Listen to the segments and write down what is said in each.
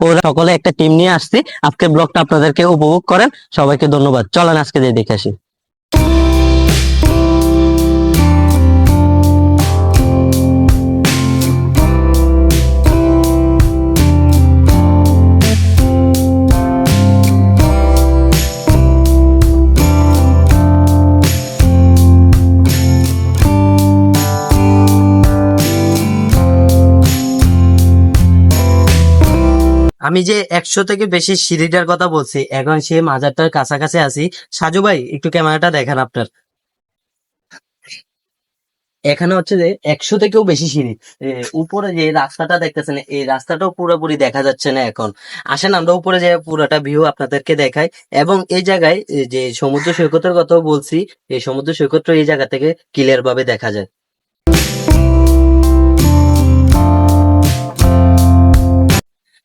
ওরা সকলে একটা টিম নিয়ে আসছি। আজকে ব্লগটা আপনাদেরকে উপভোগ করেন। সবাইকে ধন্যবাদ। চলেন আজকে দিয়ে দেখে আসি। আমি যে একশো থেকে বেশি সিঁড়িটার কথা বলছি, এখন সে মাজারটার কাছাকাছি আছি। সাজু ভাই, একটু ক্যামেরাটা দেখেন আপনার। এখানে হচ্ছে যে একশো থেকেও বেশি সিঁড়ি। উপরে যে রাস্তাটা দেখতেছেন, এই রাস্তাটাও পুরোপুরি দেখা যাচ্ছে না এখন। আসেন, আমরা উপরে যে পুরোটা ভিউ আপনাদেরকে দেখাই। এবং এই জায়গায় যে সমুদ্র সৈকতের কথাও বলছি, এই সমুদ্র সৈকতটা এই জায়গা থেকে ক্লিয়ার ভাবে দেখা যায়।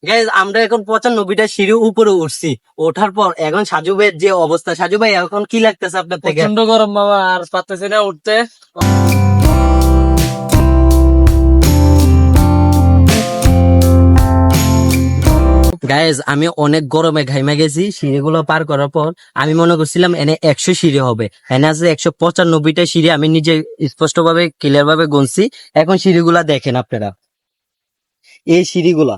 Guys, আমরা এখন পঁচানব্বইটা সিঁড়ি উপরে উঠছি। ওঠার পর এখন সাজু ভাইয়ের যে অবস্থা সাজু ভাই এখন কি লাগতেছে আপনার থেকে? প্রচণ্ড গরম বাবা আর পারতেছি না উঠতে। গাইজ আমি অনেক গরমে ঘাইমা গেছি সিঁড়িগুলো পার করার পর আমি মনে করছিলাম এনে একশো সিঁড়ি হবে। এনে আছে একশো পঁচানব্বইটা সিঁড়ি আমি নিজে স্পষ্ট ভাবে ক্লিয়ার ভাবে গুনছি। এখন সিঁড়িগুলা দেখেন আপনারা। এই সিঁড়িগুলা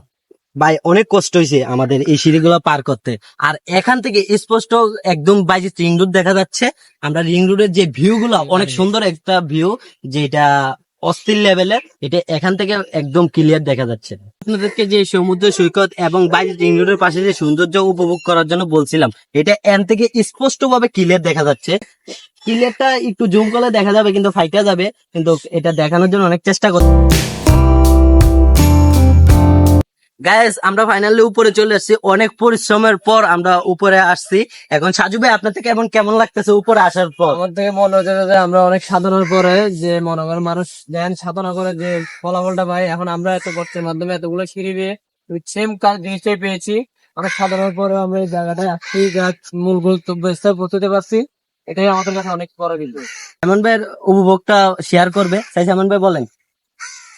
ভাই অনেক কষ্ট হয়েছে আমাদের এই সিঁড়িগুলো পার করতে। আর এখান থেকে স্পষ্ট একদম বাইরে রিং রোড দেখা যাচ্ছে। আমরা রিং রোডের যে ভিউ গুলো অনেক সুন্দর একটা ভিউ যেটা অস্থির লেভেলের এটা এখান থেকে একদম ক্লিয়ার দেখা যাচ্ছে। আপনাদেরকে যে সমুদ্র সৈকত এবং বাইরে রিং রোডের পাশে যে সৌন্দর্য উপভোগ করার জন্য বলছিলাম এটা এন থেকে স্পষ্ট ভাবে ক্লিয়ার দেখা যাচ্ছে। ক্লিয়ারটা একটু জুম করলে দেখা যাবে কিন্তু ফাইটা যাবে। কিন্তু এটা দেখানোর জন্য অনেক চেষ্টা করছি গাইস আমরা ফাইনালি উপরে চলে এসেছি অনেক পরিশ্রমের পর আমরা উপরে আসছি। এখন সাজু ভাই আপনার থেকে এখন কেমন লাগতেছে উপরে আসার পর? আমার থেকে মনে হচ্ছে যে আমরা অনেক সাধনার পরে যে মনে করেন মানুষ দেন সাধনা করে যে ফলাফলটা পাই এখন আমরা এত কষ্টের মাধ্যমে এতগুলো সিঁড়ি দিয়ে সেম কাজ জিনিসটাই পেয়েছি। অনেক সাধনার পরে আমরা এই জায়গাটায় আসছি গাছ মূল গন্তব্যস্থলে পৌঁছতে পারছি। এটাই আমাদের কাছে অনেক বড় কিন্তু এমন ভাইয়ের উপভোগটা শেয়ার করবে। তাই এমন ভাই বলেন।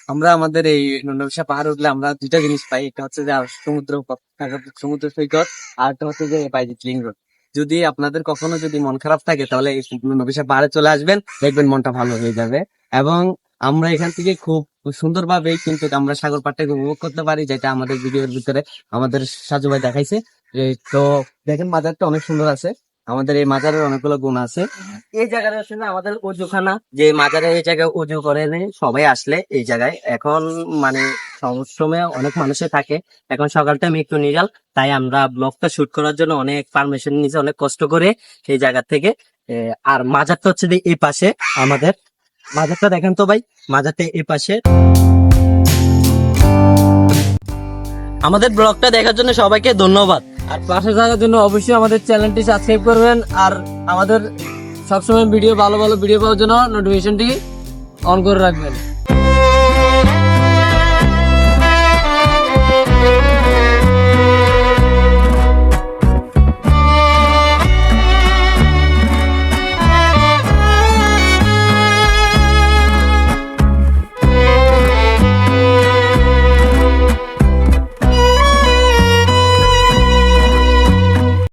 আমরা আমাদের এই নন্দবিশা পাহাড় উঠলে আমরা দুইটা জিনিস পাই। একটা হচ্ছে যে সমুদ্র সমুদ্র সৈকত আর একটা হচ্ছে যে লিং রোড। যদি আপনাদের কখনো যদি মন খারাপ থাকে, তাহলে এই নন্দবিশা পাহাড়ে চলে আসবেন, দেখবেন মনটা ভালো হয়ে যাবে। এবং আমরা এখান থেকে খুব সুন্দরভাবে কিন্তু আমরা সাগর পাড়টাকে উপভোগ করতে পারি, যেটা আমাদের ভিডিওর ভিতরে আমাদের সাজু ভাই দেখাইছে। তো দেখেন, মাজারটা অনেক সুন্দর আছে। আমাদের এই মাজারের অনেকগুলো গুণ আছে। এই জায়গাটা আসলে আমাদের অজুখানা, যে মাজারে এই জায়গায় অজু করে সবাই আসলে এই জায়গায়। এখন মানে সময় অনেক মানুষে থাকে। এখন সকাল টাইম একটু নিরাল তাই আমরা ব্লগটা শুট করার জন্য অনেক পারমিশন নিয়েছি, অনেক কষ্ট করে এই জায়গা থেকে। আর মাজারটা হচ্ছে এই পাশে আমাদের। মাজারটা দেখেন তো ভাই, মাজারটা এই পাশে। আমাদের ব্লগটা দেখার জন্য সবাইকে ধন্যবাদ। আর পাশে থাকার জন্য অবশ্যই আমাদের চ্যানেলটি সাবস্ক্রাইব করবেন। আর আমাদের সবসময় ভিডিও ভালো ভালো ভিডিও পাওয়ার জন্য নোটিফিকেশনটি অন করে রাখবেন।